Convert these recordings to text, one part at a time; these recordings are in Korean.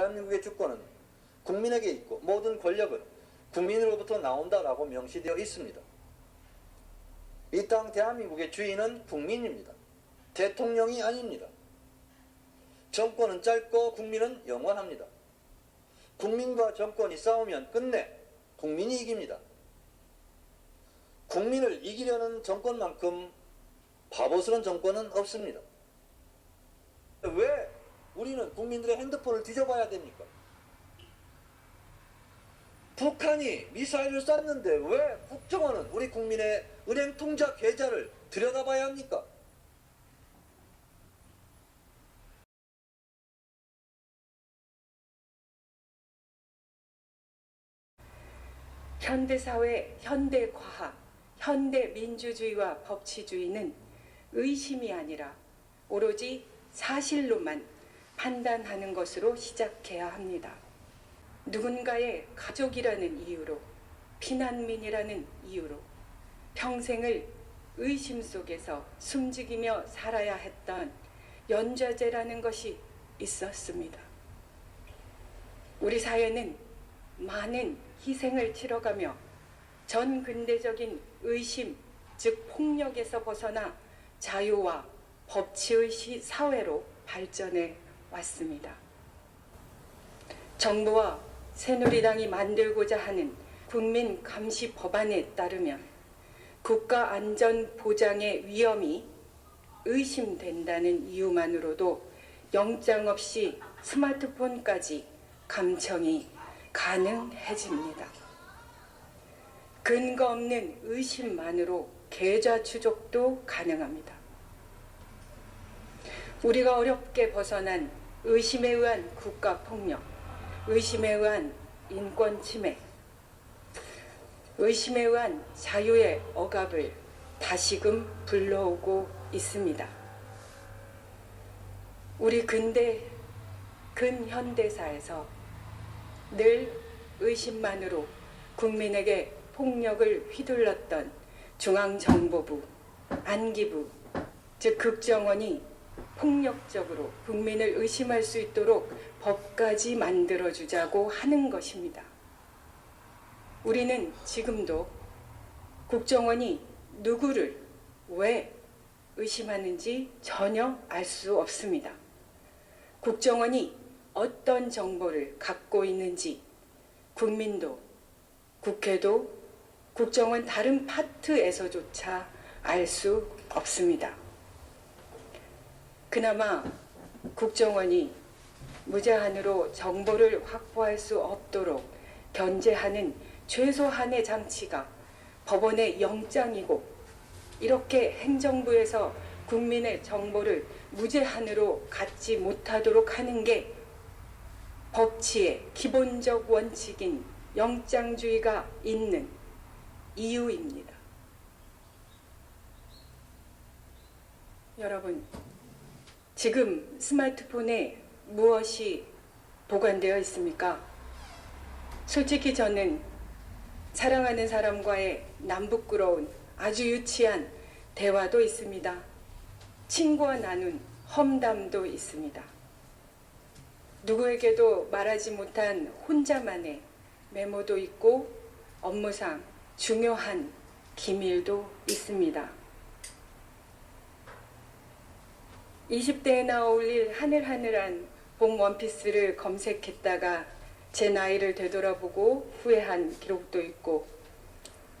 대한민국의 주권은 국민에게 있고 모든 권력은 국민으로부터 나온다라고 명시되어 있습니다. 이 땅 대한민국의 주인은 국민입니다. 대통령이 아닙니다. 정권은 짧고 국민은 영원합니다. 국민과 정권이 싸우면 끝내 국민이 이깁니다. 국민을 이기려는 정권만큼 바보스러운 정권은 없습니다. 왜 우리는 국민들의 핸드폰을 뒤져봐야 됩니까? 북한이 미사일을 쐈는데 왜 국정원은 우리 국민의 은행 통장 계좌를 들여다봐야 합니까? 현대사회, 현대과학, 현대민주주의와 법치주의는 의심이 아니라 오로지 사실로만 판단하는 것으로 시작해야 합니다. 누군가의 가족이라는 이유로, 피난민이라는 이유로 평생을 의심 속에서 숨죽이며 살아야 했던 연좌제라는 것이 있었습니다. 우리 사회는 많은 희생을 치러가며 전 근대적인 의심, 즉 폭력에서 벗어나 자유와 법치의 시 사회로 발전해 왔습니다. 정부와 새누리당이 만들고자 하는 국민 감시 법안에 따르면 국가 안전 보장의 위험이 의심된다는 이유만으로도 영장 없이 스마트폰까지 감청이 가능해집니다. 근거 없는 의심만으로 계좌 추적도 가능합니다. 우리가 어렵게 벗어난 의심에 의한 국가 폭력, 의심에 의한 인권 침해, 의심에 의한 자유의 억압을 다시금 불러오고 있습니다. 우리 근대 근현대사에서 늘 의심만으로 국민에게 폭력을 휘둘렀던 중앙정보부, 안기부, 즉 국정원이 폭력적으로 국민을 의심할 수 있도록 법까지 만들어주자고 하는 것입니다. 우리는 지금도 국정원이 누구를 왜 의심하는지 전혀 알 수 없습니다. 국정원이 어떤 정보를 갖고 있는지 국민도 국회도 국정원 다른 파트에서조차 알 수 없습니다. 그나마 국정원이 무제한으로 정보를 확보할 수 없도록 견제하는 최소한의 장치가 법원의 영장이고 이렇게 행정부에서 국민의 정보를 무제한으로 갖지 못하도록 하는 게 법치의 기본적 원칙인 영장주의가 있는 이유입니다. 여러분, 지금 스마트폰에 무엇이 보관되어 있습니까? 솔직히 저는 사랑하는 사람과의 남부끄러운 아주 유치한 대화도 있습니다. 친구와 나눈 험담도 있습니다. 누구에게도 말하지 못한 혼자만의 메모도 있고 업무상 중요한 기밀도 있습니다. 20대에나 어울릴 하늘하늘한 봄 원피스를 검색했다가 제 나이를 되돌아보고 후회한 기록도 있고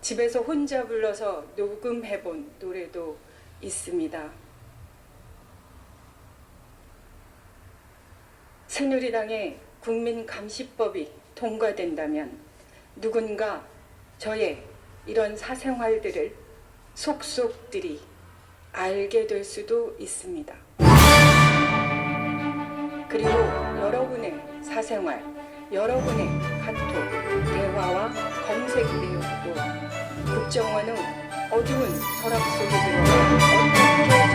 집에서 혼자 불러서 녹음해본 노래도 있습니다. 새누리당의 국민감시법이 통과된다면 누군가 저의 이런 사생활들을 속속들이 알게 될 수도 있습니다. 그리고 여러분의 사생활, 여러분의 카톡, 대화와 검색 내용도 국정원은 어두운 서랍 속에 들어가 어떻게